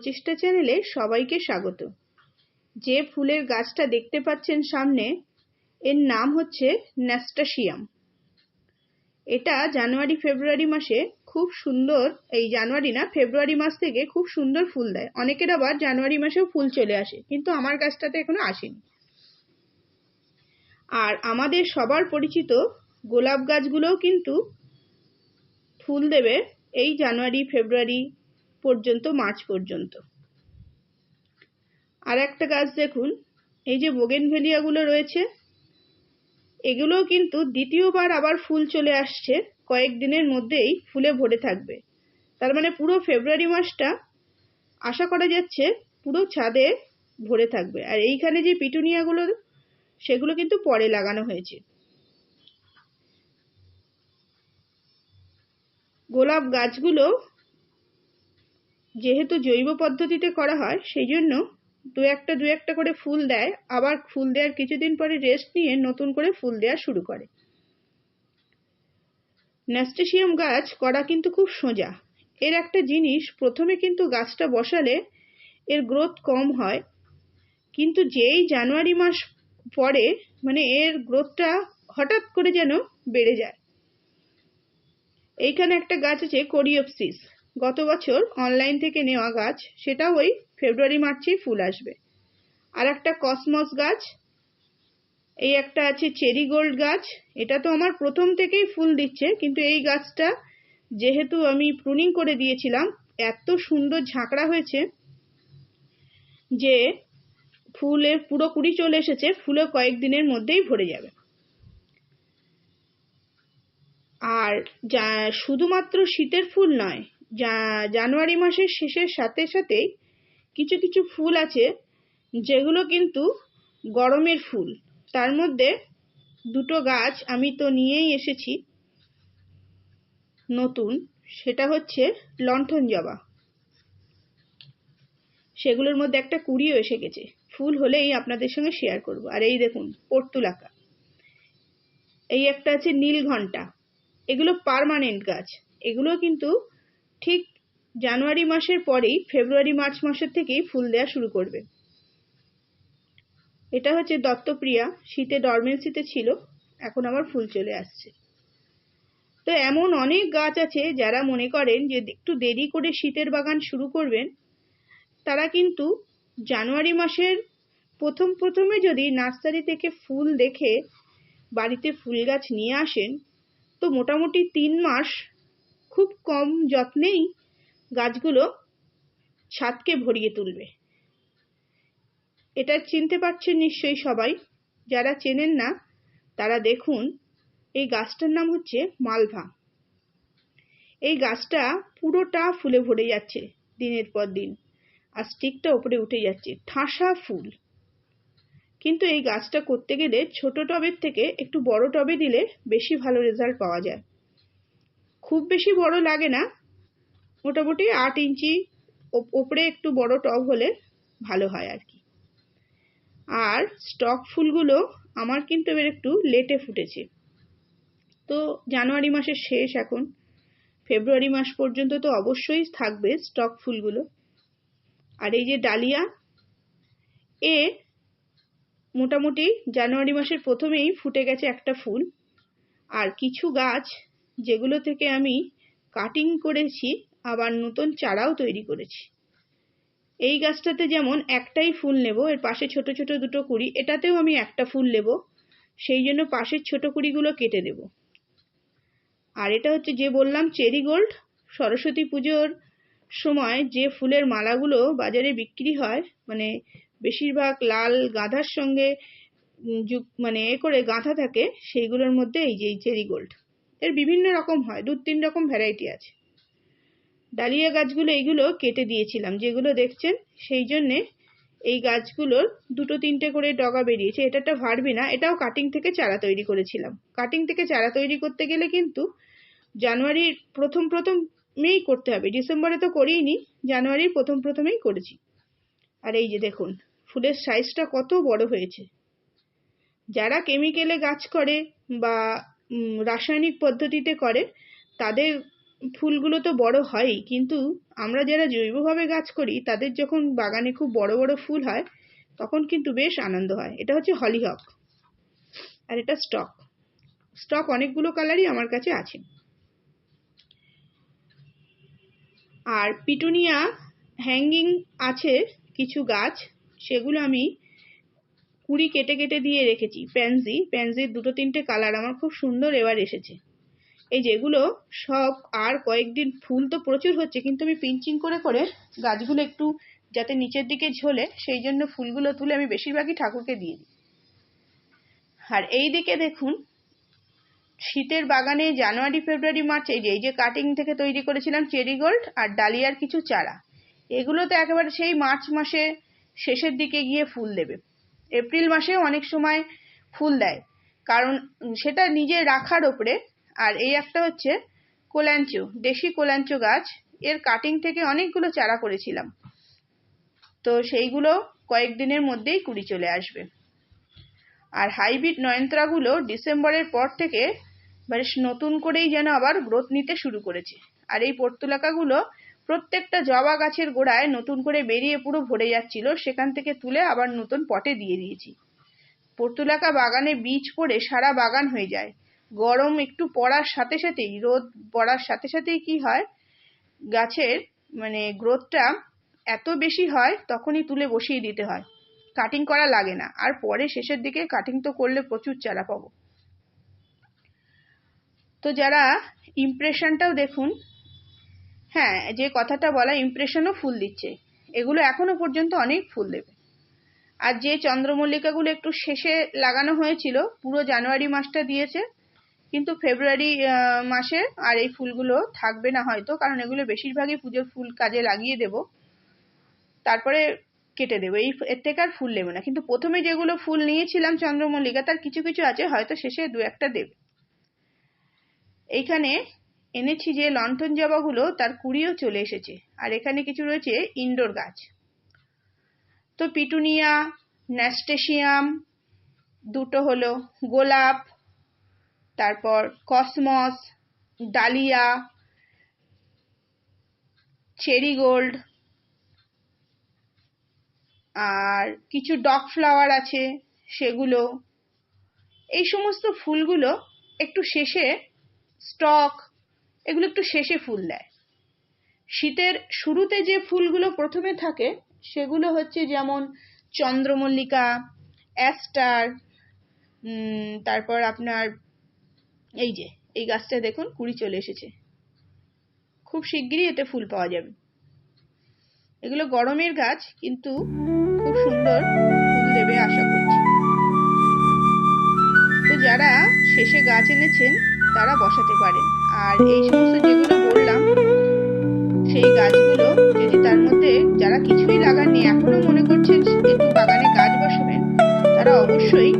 প্রচেষ্টা চ্যানেলে সবাইকে স্বাগত। যে ফুলের গাছটা দেখতে পাচ্ছেন সামনে, এর নাম হচ্ছে ন্যাস্টাসিয়াম এটা জানুয়ারি, ফেব্রুয়ারি মাসে খুব সুন্দর, এই জানুয়ারি না, ফেব্রুয়ারি মাস থেকে খুব সুন্দর ফুল দেয়। অনেকের আবার জানুয়ারি মাসেও ফুল চলে আসে, কিন্তু আমার গাছটাতে এখনও আসেনি। আর আমাদের সবার পরিচিত গোলাপ গাছগুলোও কিন্তু ফুল দেবে এই জানুয়ারি, ফেব্রুয়ারি পর্যন্ত মার্চ পর্যন্ত। আর একটা গাছ দেখুন, এই যে বোগেনভেলিয়াগুলো রয়েছে, এগুলোও কিন্তু দ্বিতীয়বার আবার ফুল চলে আসছে কয়েকদিনের মধ্যেই ফুলে ভরে থাকবে। তার মানে পুরো ফেব্রুয়ারি মাসটা আশা করা যাচ্ছে পুরো ছাদে ভরে থাকবে। আর এইখানে যে পিটুনিয়াগুলো, সেগুলো কিন্তু পরে লাগানো হয়েছে। গোলাপ গাছগুলো যেহেতু জৈব পদ্ধতিতে করা হয় সেই জন্য দু একটা দু একটা করে ফুল দেয়। আবার ফুল দেওয়ার কিছুদিন পরে রেস্ট নিয়ে নতুন করে ফুল দেওয়া শুরু করে। ন্যাস্টেশিয়াম গাছ করা কিন্তু খুব সোজা। এর একটা জিনিস, প্রথমে কিন্তু গাছটা বসালে এর গ্রোথ কম হয়। কিন্তু যেই জানুয়ারি মাস পরে মানে এর গ্রোথটা হঠাৎ করে যেন বেড়ে যায়। এইখানে একটা গাছ আছে কোরিওপসিস গত বছর অনলাইন থেকে নেওয়া গাছ সেটাও ওই ফেব্রুয়ারি মার্চেই ফুল আসবে। আর একটা কসমস গাছ, এই একটা আছে চেরি গোল্ড গাছ, এটা তো আমার প্রথম থেকেই ফুল দিচ্ছে, কিন্তু এই গাছটা যেহেতু আমি প্রুনিং করে দিয়েছিলাম, এত সুন্দর ঝাঁকড়া হয়েছে যে ফুলের পুরো কুড়ি চলে এসেছে ফুলে কয়েকদিনের মধ্যেই ভরে যাবে। আর যা, শুধুমাত্র শীতের ফুল নয় জানুয়ারি মাসের শেষের সাথে সাথেই কিছু কিছু ফুল আছে, যেগুলো কিন্তু গরমের ফুল। তার মধ্যে দুটো গাছ আমি তো নিয়েই এসেছি নতুন, সেটা হচ্ছে লণ্ঠন জবা। সেগুলোর মধ্যে একটা কুড়িও এসে গেছে। ফুল হলেই আপনাদের সঙ্গে শেয়ার করব। আর এই দেখুন, পর্তুলাকা। এই একটা আছে নীল ঘণ্টা। এগুলো পারমানেন্ট গাছ। এগুলো কিন্তু ঠিক জানুয়ারি মাসের পরেই ফেব্রুয়ারি, মার্চ মাসের থেকেই ফুল দেওয়া শুরু করবে। এটা হচ্ছে দত্তপ্রিয়া। শীতে ডরমেন্সিতে ছিল, এখন আবার ফুল চলে আসছে। তো এমন অনেক গাছ আছে যারা মনে করেন যে একটু দেরি করে শীতের বাগান শুরু করবেন, তারা কিন্তু জানুয়ারি মাসের প্রথম প্রথমে যদি নার্সারি থেকে ফুল দেখে বাড়িতে ফুল গাছ নিয়ে আসেন, তো মোটামুটি তিন মাস খুব কম যত্নেই গাছগুলো ছাদকে ভরিয়ে তুলবে। এটা চিনতে পারছেন নিশ্চয়ই সবাই। যারা চেনেন না, তারা দেখুন, এই গাছটার নাম হচ্ছে মালভা। এই গাছটা পুরোটা ফুলে ভরে যাচ্ছে দিনের পর দিন। আর স্টিকটা ওপরে উঠে যাচ্ছে, ঠাসা ফুল। কিন্তু এই গাছটা করতে গেলে ছোট টবের থেকে একটু বড় টবে দিলে বেশি ভালো রেজাল্ট পাওয়া যায়। খুব বেশি বড় লাগে না। মোটামুটি আট ইঞ্চি ওপরে একটু বড় টব হলে ভালো হয় আর কি আর স্টক ফুলগুলো আমার কিন্তু এবার একটু লেটে ফুটেছে। তো জানুয়ারি মাসের শেষ এখন। ফেব্রুয়ারি মাস পর্যন্ত তো অবশ্যই থাকবে স্টক ফুলগুলো। আর এই যে ডালিয়া, এ মোটামুটি জানুয়ারি মাসের প্রথমেই ফুটে গেছে একটা ফুল। আর কিছু গাছ যেগুলো থেকে আমি কাটিং করেছি, আবার নতুন চারাও তৈরি করেছি। এই গাছটাতে যেমন একটাই ফুল নেব, এর পাশে ছোট ছোট দুটো কুড়ি, এটাতেও আমি একটা ফুল নেব, সেই জন্য পাশের ছোট কুড়িগুলো কেটে দেব। আর এটা হচ্ছে যে বললাম, চেরি গোল্ড, সরস্বতী পুজোর সময় যে ফুলের মালাগুলো বাজারে বিক্রি হয় মানে বেশিরভাগ লাল গাঁধার সঙ্গে মানে এ করে গাঁথা থাকে, সেইগুলোর মধ্যে এই যে এই চেরি গোল্ড। এর বিভিন্ন রকম হয়, দু তিন রকম ভ্যারাইটি আছে। ডালিয়া গাছগুলো এইগুলো কেটে দিয়েছিলাম, যেগুলো দেখছেন, সেই জন্যে এই গাছগুলোর দুটো তিনটে করে ডগা বেরিয়েছে। এটা একটা ভারবি না, এটাও কাটিং থেকে চারা তৈরি করেছিলাম। কাটিং থেকে চারা তৈরি করতে গেলে কিন্তু জানুয়ারির প্রথম প্রথমেই করতে হবে। ডিসেম্বরে তো করিনি, জানুয়ারির প্রথম প্রথমেই করেছি। আর এই যে দেখুন, ফুলের সাইজটা কত বড় হয়েছে। যারা কেমিক্যালে গাছ করে বা রাসায়নিক পদ্ধতিতে করে তাদের ফুলগুলো তো বড় হয়ই, কিন্তু আমরা যারা জৈবভাবে গাছ করি, তাদের যখন বাগানে খুব বড় বড় ফুল হয়, তখন কিন্তু বেশ আনন্দ হয়। এটা হচ্ছে হলিহক। আর এটা স্টক। স্টক অনেকগুলো কালারই আমার কাছে আছে। আর পিটুনিয়া হ্যাঙ্গিং আছে কিছু গাছ, সেগুলো আমি কুড়ি কেটে কেটে দিয়ে রেখেছি। প্যানজি প্যানজির দুটো তিনটে কালার আমার খুব সুন্দর এবার এসেছে। এই যেগুলো সব আর কয়েকদিন ফুল তো প্রচুর হচ্ছে, কিন্তু আমি পিঞ্চিং করে করে গাছগুলো একটু যাতে নিচের দিকে ঝোলে, সেই জন্য ফুলগুলো তুলে আমি বেশিরভাগই ঠাকুরকে দিয়ে দিই। আর এই দিকে দেখুন, শীতের বাগানে জানুয়ারি, ফেব্রুয়ারি, মার্চ, এই যে এই যে কাটিং থেকে তৈরি করেছিলাম চেরি গোল্ড আর ডালিয়ার কিছু চারা। এগুলো তো একেবারে সেই মার্চ মাসে শেষের দিকে গিয়ে ফুল দেবে। এপ্রিল মাসে অনেক সময় ফুল দেয়। কারণ সেটা নিজে রাখার ওপরে। আর এই একটা হচ্ছে কোল্যাঞ্চো দেশি কোল্যাঞ্চো গাছ। এর কাটিং থেকে অনেকগুলো চারা করেছিলাম। তো সেইগুলো কয়েকদিনের মধ্যেই কুড়ি চলে আসবে। আর হাইব্রিড নয়নতারাগুলো ডিসেম্বরের পর থেকে বেশ নতুন করেই যেন আবার গ্রোথ নিতে শুরু করেছে। আর এই পর্তুলাকাগুলো প্রত্যেকটা জবা গাছের গোড়ায় নতুন করে বেরিয়ে পুরো ভরে যাচ্ছিল, সেখান থেকে তুলে আবার নতুন পটে দিয়ে দিয়েছি। পর্তুলাকা বাগানে বীজ পড়ে সারা বাগান হয়ে যায়। গরম একটু পড়ার সাথে সাথেই, রোদ পড়ার সাথে সাথেই কি হয়? গাছের মানে গ্রোথটা এত বেশি হয়, তখনই তুলে বসিয়ে দিতে হয়। কাটিং করা লাগে না, আর পরে শেষের দিকে কাটিং তো করলে প্রচুর চারা পাবো। তো যারা ইমপ্রেশনটাও দেখুন হ্যাঁ যে কথাটা বলা ইমপ্রেশনও ফুল দিচ্ছে। এগুলো এখনও পর্যন্ত অনেক ফুল দেবে। আর যে চন্দ্রমল্লিকাগুলো একটু শেষে লাগানো হয়েছিল, পুরো জানুয়ারি মাসটা দিয়েছে, কিন্তু ফেব্রুয়ারি মাসে আর এই ফুলগুলো থাকবে না হয়তো, কারণ এগুলো বেশিরভাগই পুজোর ফুল কাজে লাগিয়ে দেব। তারপরে কেটে দেবো। এই এর থেকে আর ফুল নেবে না। কিন্তু প্রথমে যেগুলো ফুল নিয়েছিলাম চন্দ্রমল্লিকা, তার কিছু কিছু আছে, হয়তো শেষে দু একটা দেবে। এইখানে এনেছি যে লন্ঠন জবাগুলো, তার কুড়িও চলে এসেছে। আর এখানে কিছু রয়েছে ইনডোর গাছ। তো পিটুনিয়া, ন্যাস্টেশিয়াম, দুটো হলো গোলাপ, তারপর কসমস, ডালিয়া, চেরি গোল্ড, আর কিছু ডগ ফ্লাওয়ার আছে সেগুলো। এই সমস্ত ফুলগুলো একটু শেষে স্টক এগুলো একটু শেষে ফুল দেয়। শীতের শুরুতে যে ফুলগুলো প্রথমে থাকে, সেগুলো হচ্ছে যেমন চন্দ্রমল্লিকা, অ্যাস্টার তারপর আপনার এই যে, এই গাছটা দেখুন, কুড়ি চলে এসেছে। খুব শিগগিরই এতে ফুল পাওয়া যাবে। এগুলো গরমের গাছ, কিন্তু খুব সুন্দর ফুল দেবে, আশা করছি। তো যারা শেষে গাছ এনেছেন তারা বসাতে পারেন। আর এই সমস্ত যেগুলো বললাম, সেই গাছগুলো যদি তার মধ্যে যারা কিছুই লাগাননি, এখনও মনে করছেন একটু বাগানে গাছ বসাবেন, তারা অবশ্যই